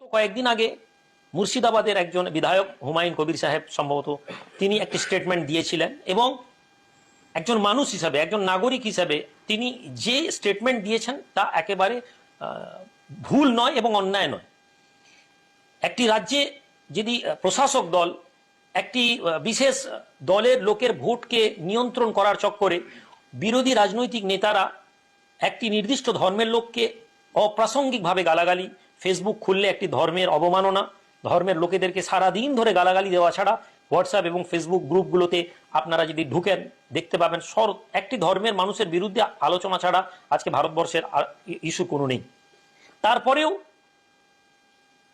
গত কয়েকদিন আগে মুর্শিদাবাদের একজন বিধায়ক হুমায়ুন কবির সাহেব সম্ভবত তিনি একটি স্টেটমেন্ট দিয়েছিলেন এবং একজন মানুষ হিসাবে, একজন নাগরিক হিসাবে তিনি যে স্টেটমেন্ট দিয়েছেন তা একেবারে ভুল নয় এবং অন্যায় নয়। একটি রাজ্যে যদি প্রশাসক দল একটি বিশেষ দলের লোকের ভোটকে নিয়ন্ত্রণ করার চক্করে বিরোধী রাজনৈতিক নেতারা একটি নির্দিষ্ট ধর্মের লোককে অপ্রাসঙ্গিকভাবে গালাগালি ফেসবুক খুললে একটি ধর্মের অবমাননা, ধর্মের লোকেদেরকে সারা দিন ধরে গালাগালি দেওয়া ছাড়া হোয়াটসঅ্যাপ এবং ফেসবুক গ্রুপগুলোতে আপনারা যদি ঢুকেন, দেখতে পাবেন সর একটি ধর্মের মানুষের বিরুদ্ধে আলোচনা ছাড়া আজকে ভারতবর্ষের ইস্যু কোনো নেই। তারপরেও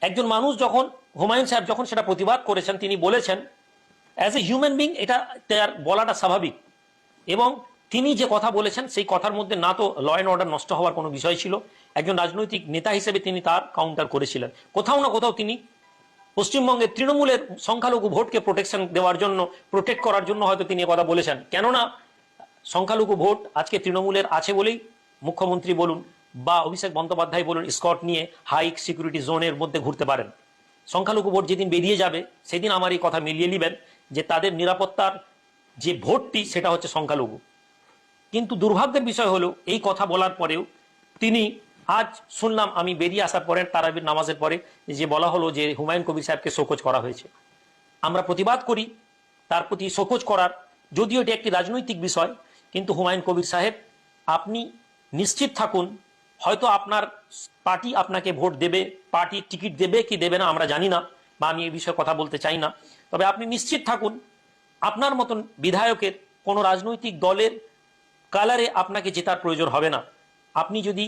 একজন মানুষ যখন, হুমায়ুন সাহেব যখন সেটা প্রতিবাদ করেছেন, তিনি বলেছেন অ্যাজ এ হিউম্যান বিং এটা তার বলাটা স্বাভাবিক এবং তিনি যে কথা বলেছেন, সেই কথার মধ্যে না তো ল অ্যান্ড অর্ডার নষ্ট হওয়ার কোনো বিষয় ছিল। একজন রাজনৈতিক নেতা হিসেবে তিনি তার কাউন্টার করেছিলেন। কোথাও না কোথাও তিনি পশ্চিমবঙ্গের তৃণমূলের সংখ্যালঘু ভোটকে প্রোটেকশন দেওয়ার জন্য প্রোটেক্ট করার জন্য হয়তো তিনি কথা বলেছেন। কেননা, সংখ্যালঘু ভোট আজকে তৃণমূলের আছে বলেই মুখ্যমন্ত্রী বলুন বা অভিষেক বন্দ্যোপাধ্যায় বলুন, স্কট নিয়ে হাই সিকিউরিটি জোনের মধ্যে ঘুরতে পারেন। সংখ্যালঘু ভোট যেদিন বেরিয়ে যাবে, সেদিন আমার এই কথা মিলিয়ে নেবেন যে তাদের নিরাপত্তার যে ভোটটি, সেটা হচ্ছে সংখ্যালঘু। কিন্তু দুর্ভাগ্যের বিষয় হলো, এই কথা বলার পরেও তিনি আজ শুনলাম, আমি বেরিয়ে আসার পরে, তারাবির নামাজের পরে, যে বলা হলো যে হুমায়ুন কবির সাহেবকে শোকজ করা হয়েছে। আমরা প্রতিবাদ করি, তার প্রতি শোকজ করার, যদিও এটি একটি রাজনৈতিক বিষয়, কিন্তু হুমায়ুন কবির সাহেব, আপনি নিশ্চিত থাকুন, হয়তো আপনার পার্টি আপনাকে ভোট দেবে পার্টি টিকিট দেবে কি দেবে না, আমরা জানি না, বা আমি এই বিষয়ে কথা বলতে চাই না। তবে আপনি নিশ্চিত থাকুন, আপনার মতন বিধায়কের কোনো রাজনৈতিক দলের কালারে আপনাকে জেতার প্রয়োজন হবে না। আপনি যদি,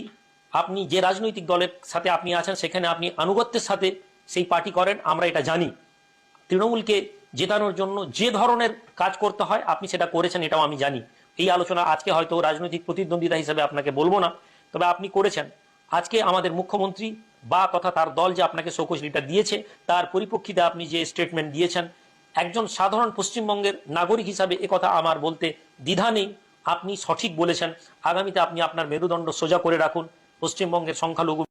আপনি যে রাজনৈতিক দলের সাথে আপনি আছেন, সেখানে আপনি আনুগত্যের সাথে সেই পার্টি করেন, আমরা এটা জানি। তৃণমূলকে জেতানোর জন্য যে ধরনের কাজ করতে হয়, আপনি সেটা করেছেন, এটাও আমি জানি। এই আলোচনা আজকে হয়তো রাজনৈতিক প্রতিদ্বন্দ্বিতা হিসেবে আপনাকে বলব না, তবে আপনি করেছেন। আজকে আমাদের মুখ্যমন্ত্রী বা তথা তার দল যে আপনাকে শোকজ লিটার দিয়েছে, তার পরিপ্রেক্ষিতে আপনি যে স্টেটমেন্ট দিয়েছেন, একজন সাধারণ পশ্চিমবঙ্গের নাগরিক হিসাবে একথা আমার বলতে দ্বিধা নেই। আপনি সঠিক বলেছেন। আগামীতে আপনি আপনার মেরুদণ্ড সোজা করে রাখুন। পশ্চিমবঙ্গের সংখ্যালঘু